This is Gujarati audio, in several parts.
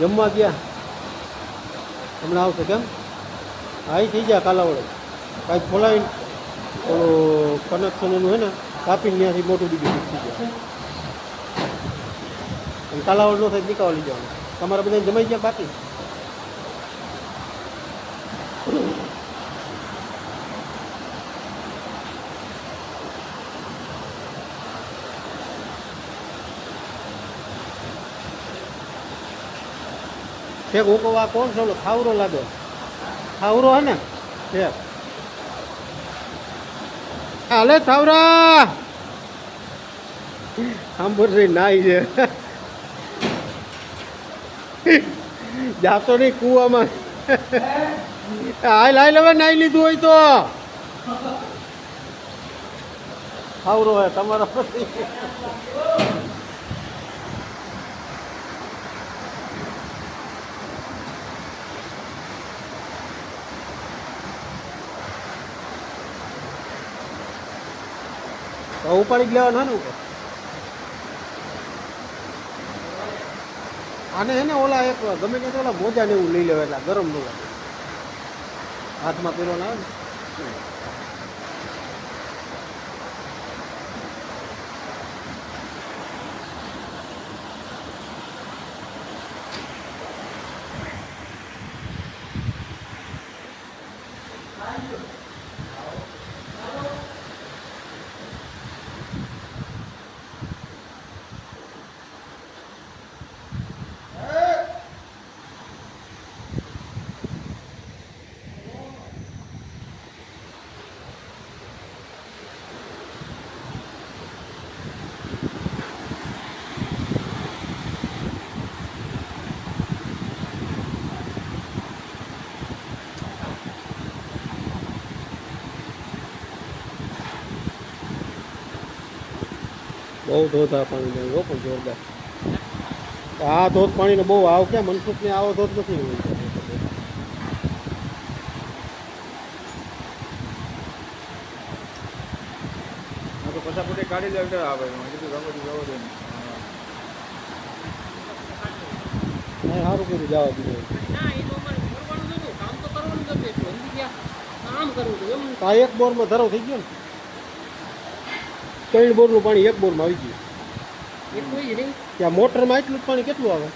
જમવા ગયા. હમણાં આવશે કેમ? હા ઈ થઈ ગયા કાલાવડે. કાંઈ ખોલાવીને ઓલું કનેક્શન એનું હે ને, કાપીને ત્યાંથી મોટું બીજું થઈ જાય. કાલાવડ ન થાય નીકળવા લઈ જવાનું તમારા બધા જમાઈ ગયા બાકી? છે હું કહું આ કોણ છે ઓલો? ખાવરો લાગે. ખાવરો હે ને? છે હાલે થાવરા સાંભળશે નાઈ છે. જાતો નહીં કૂવામાં. હાલ હાલ, હવે નાઈ લીધું હોય તો. ખાવરો હે, તમારો. તો ઉપાડી જ લેવાનું હોય ને ઉપર આને હે ને ઓલા એક ગમે તે ઓલા મોજા ને એવું લઈ લેવા એટલે ગરમનું હાથમાં પેલો આવે ને. બહુ ધોધ આ પાણી બહુ પણ જોરદાર. આ ધોધ પાણીનો બહુ આવ કે મનસુખને આવો ધોધ નથી હોય તો પચાસ ફૂટે કાઢી લેટર આવે. સારું કર્યું જવા દીધું. ના એ તો કરવાનું કામ તો કરવાનું જ હતું. એટલું સમજી ગયા કામ કરવું એમ તો એક બોરમાં ધરો થઈ ગયો ને? ત્રણ બોરનું પાણી એક બોરમાં આવી ગયું. ત્યાં મોટરમાં એટલું જ પાણી કેટલું આવે?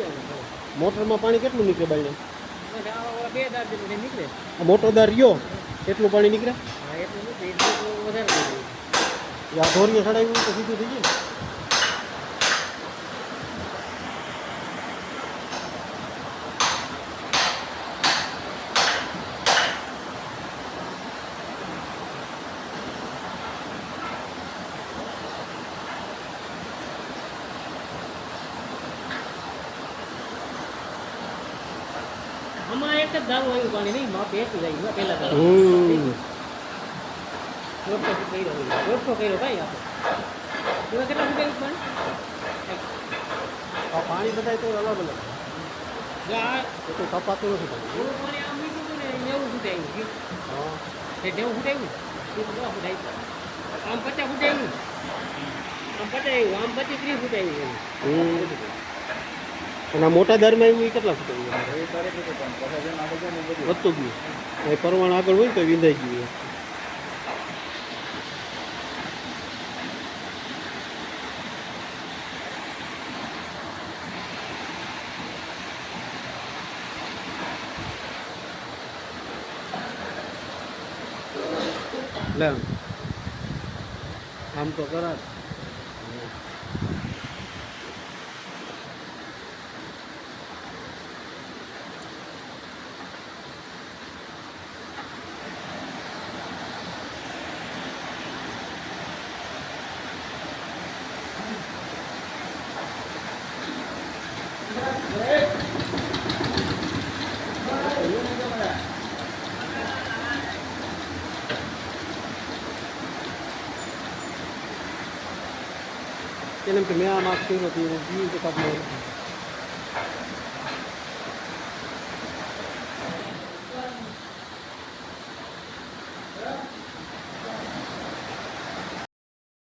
જાય મોટરમાં પાણી કેટલું નીકળે બાઈને મોટો દર રહ્યો એટલું પાણી નીકળે? આ ધોરીએ ચડાવ્યું તો સીધું થઈ ને. આમાં એક જ દારૂ આવ્યું પાણી નહીં આવ્યું પહેલા દારૂ. હમ. કર્યો હોય. કર્યો ભાઈ આપણે એમાં કેટલા પાણી? પાણી બધાય તો અલગ અલગ. તો કપાતું નથી પાણી. એવું પાણી આમ મૂક્યું ને નેવું ફૂટ આવ્યું હા. નેવું એ તો દસ આવ્યું આમ પચાસ ફૂટ આવ્યું? આમ પચાસ આવ્યું આમ પચીસ ત્રીસ ફૂટ આવ્યું હમ. અને મોટા દરમાં એવું એ કેટલા ફૂટ વધતું ગયું એ પરવાણ આગળ હોય તો વિંધાઈ ગયું. લે. આમ તો કરા જ. એને એમ કે મેં આ માર્ક કર્યો